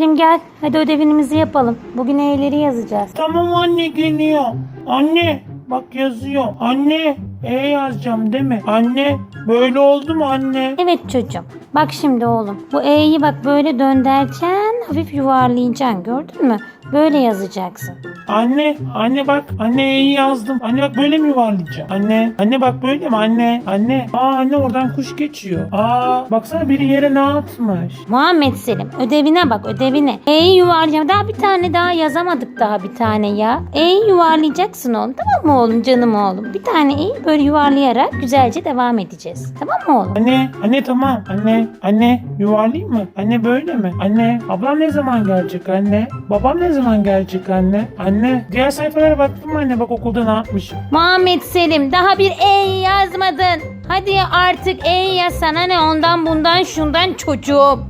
Selim gel. Hadi ödevimizi yapalım. Bugün E'leri yazacağız. Tamam anne geliyor. Anne bak yazıyor. Anne E yazacağım değil mi? Anne böyle oldu mu anne? Evet çocuğum. Bak şimdi oğlum. Bu E'yi bak böyle döndüreceksin. Hafif yuvarlayacaksın. Gördün mü? Böyle yazacaksın. Anne anne bak anne E'yi yazdım. Anne bak böyle mi yuvarlayacağım? Anne anne bak böyle mi anne? Anne aa anne oradan kuş geçiyor. Aa baksana biri yere ne atmış? Muhammed Selim ödevine bak ödevine. E'yi yuvarlayacağım. Daha bir tane daha yazamadık daha bir tane ya. E'yi yuvarlayacaksın oğlum. Tamam mı oğlum canım oğlum? Bir tane E'yi böyle yuvarlayarak güzelce devam edeceğiz. Tamam mı oğlum? Anne anne tamam anne anne yuvarlayayım mı? Anne böyle mi? Anne ablam ne zaman gelecek anne? Babam ne zaman gelecek anne? Anne diğer sayfalara baktın mı anne bak okulda ne yapmış? Muhammed Selim daha bir E yazmadın. Hadi artık E yaz sana ne ondan bundan şundan çocuğum.